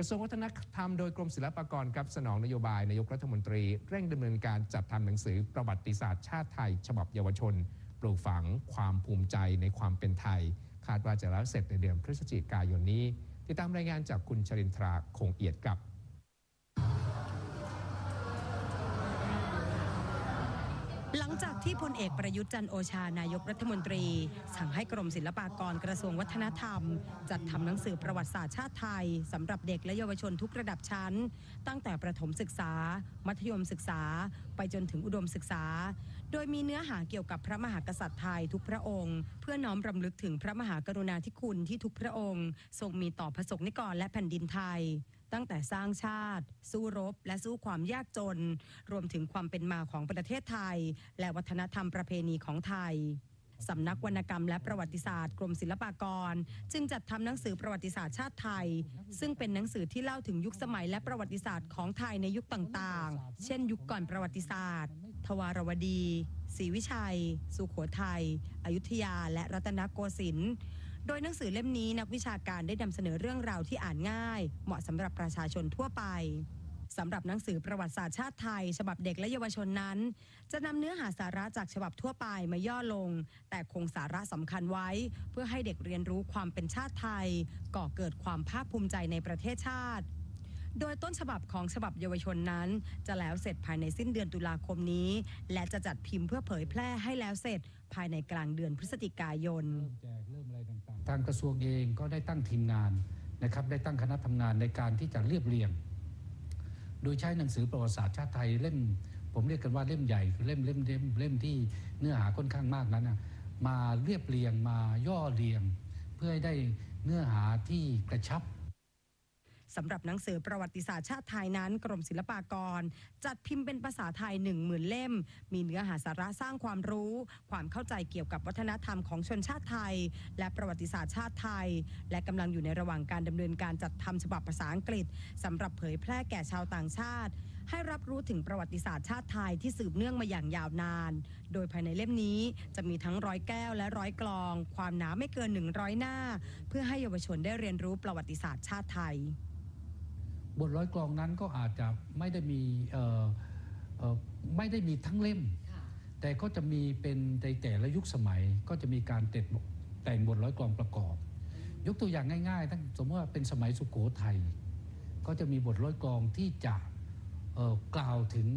กระทรวงวัฒนธรรมโดยกรมศิลปากรครับสนองนโยบายนายกรัฐมนตรี เร่งดำเนินการจัดทำหนังสือประวัติศาสตร์ชาติไทย ฉบับเยาวชน ปลูกฝังความภูมิใจในความเป็นไทย คาดว่าจะแล้วเสร็จในเดือนพฤศจิกายนนี้ ติดตามรายงานจากคุณชรินทราคงเอียดกับ หลังจากที่พลเอกประยุทธ์จันโอชานายกรัฐมนตรี สั่งให้กรมศิลปากรกระทรวงวัฒนธรรม จัดทำหนังสือประวัติศาสตร์ชาติไทยสำหรับเด็กและเยาวชนทุกระดับชั้น ตั้งแต่ประถมศึกษา มัธยมศึกษา ไปจนถึงอุดมศึกษา โดยมีเนื้อหาเกี่ยวกับพระมหากษัตริย์ไทยทุกพระองค์ เพื่อน้อมรำลึกถึงพระมหากรุณาธิคุณที่ทุกพระองค์ ทรงมีต่อพระสงฆ์นิกรและแผ่นดินไทย ตั้งแต่สร้างชาติ สู้รบ และสู้ความยากจน รวมถึงความเป็นมาของประเทศไทย และวัฒนธรรมประเพณีของไทยสำนักวรรณกรรมและประวัติศาสตร์กรมศิลปากร จึงจัดทำหนังสือประวัติศาสตร์ชาติไทย ซึ่งเป็นหนังสือที่เล่าถึงยุคสมัยและประวัติศาสตร์ของไทยในยุคต่างๆ เช่น ยุคก่อนประวัติศาสตร์ ทวารวดีศรีวิชัย สุโขทัยอยุธยา และรัตนโกสินทร์ โดยหนังสือเล่มนี้นักวิชาการได้นำเสนอเรื่องราวที่อ่านง่าย เหมาะสำหรับประชาชนทั่วไปสำหรับหนังสือประวัติศาสตร์ชาติไทย ฉบับเด็กและเยาวชนนั้น จะนำเนื้อหาสาระจากฉบับทั่วไปมาย่อลง แต่คงสาระสำคัญไว้ เพื่อให้เด็กเรียนรู้ความเป็นชาติไทย ก่อเกิดความภาคภูมิใจในประเทศชาติ โดยต้นฉบับของฉบับเยาวชนนั้น จะแล้วเสร็จภายในสิ้นเดือนตุลาคมนี้ และจะจัดพิมพ์เพื่อเผยแพร่ให้แล้วเสร็จภายในกลางเดือนพฤศจิกายน ทางกระทรวงเองก็ได้ตั้งทีมงานนะครับได้ตั้งคณะทำงานในการที่จะเรียบเรียง โดยใช้หนังสือประวัติศาสตร์ชาติไทยเล่ม ผมเรียกกันว่าเล่มใหญ่เล่มเล่มเล่มเล่มที่เนื้อหาค่อนข้างมากนั้นนะมาเรียบเรียงมาย่อเรียง เพื่อให้ได้เนื้อหาที่กระชับ สำหรับหนังสือประวัติศาสตร์ชาติไทยนั้น กรมศิลปากร จัดพิมพ์เป็นภาษาไทย1 0,000เล่ม มีเนื้อหาสาระสร้างความรู้ ความเข้าใจเกี่ยวกับวัฒนธรรมของชนชาติไทย และประวัติศาสตร์ชาติไทย และกำลังอยู่ในระหว่างการดำเนินการจัดทำฉบับภาษาอังกฤษสำหรับเผยแพร่แก่ชาวต่างชาติ ให้รับรู้ถึงประวัติศาสตร์ชาติไทยที่สืบเนื่องมาอย่างยาวนาน โดยภายในเล่มนี้จะมีทั้งร้อยแก้วและร้อยกลอง ความหนาไม่เกิน 100 หน้า เพื่อให้เยาวชนได้เรียนรู้ประวัติศาสตร์ชาติไทย บทร้อยกลองนั้นก็อาจจะไม่ได้มีเอ่อเอ่อไม่ได้มีทั้งเล่ม แต่ก็จะมีเป็นในแต่ละยุคสมัยก็จะมีการเต็ดแต่งบทร้อยกลองประกอบ ยกตัวอย่างง่ายๆทั้งสมมติว่าเป็นสมัยสุโขทัยก็จะมีบทร้อยกลองที่จะเอ่อ กล่าวถึง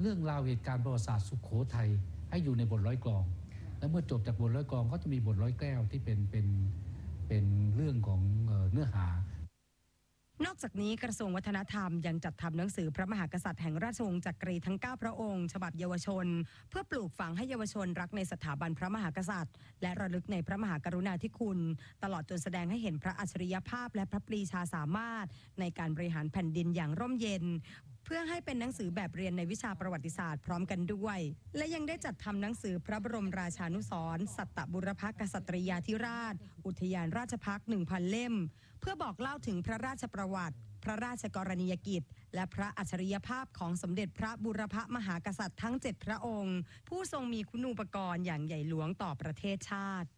เรื่องราวเหตุการณ์ประวัติศาสตร์สุโขทัยให้อยู่ในบทร้อยกลอง และเมื่อจบจากบทร้อยกลองก็จะมีบทร้อยแก้วที่เป็นเป็นเป็นเรื่องของเออเนื้อหา นอกจากนี้กระทรวงวัฒนธรรมยังจัดทำหนังสือพระมหากษัตริย์แห่งราชวงศ์จักรีทั้ง 9 พระองค์ ฉบับเยาวชน เพื่อปลูกฝังให้เยาวชนรักในสถาบันพระมหากษัตริย์ และระลึกในพระมหากรุณาธิคุณ ตลอดจนแสดงให้เห็นพระอัจฉริยภาพและพระปรีชาสามารถ ในการบริหารแผ่นดินอย่างร่มเย็น เพื่อให้เป็นหนังสือแบบเรียนในวิชาประวัติศาสตร์พร้อมกันด้วย และยังได้จัดทำหนังสือพระบรมราชานุสรสัตตบุรพกษัตริยาธิราช อุทยานราชพักษ์1,000เล่ม เพื่อบอกเล่าถึงพระราชประวัติ พระราชกรณียกิจ และพระอัจฉริยภาพของสมเด็จพระบุรพมหากษัตริย์ทั้ง 7 พระองค์ ผู้ทรงมีคุณูปกรณ์อย่างใหญ่หลวงต่อประเทศชาติ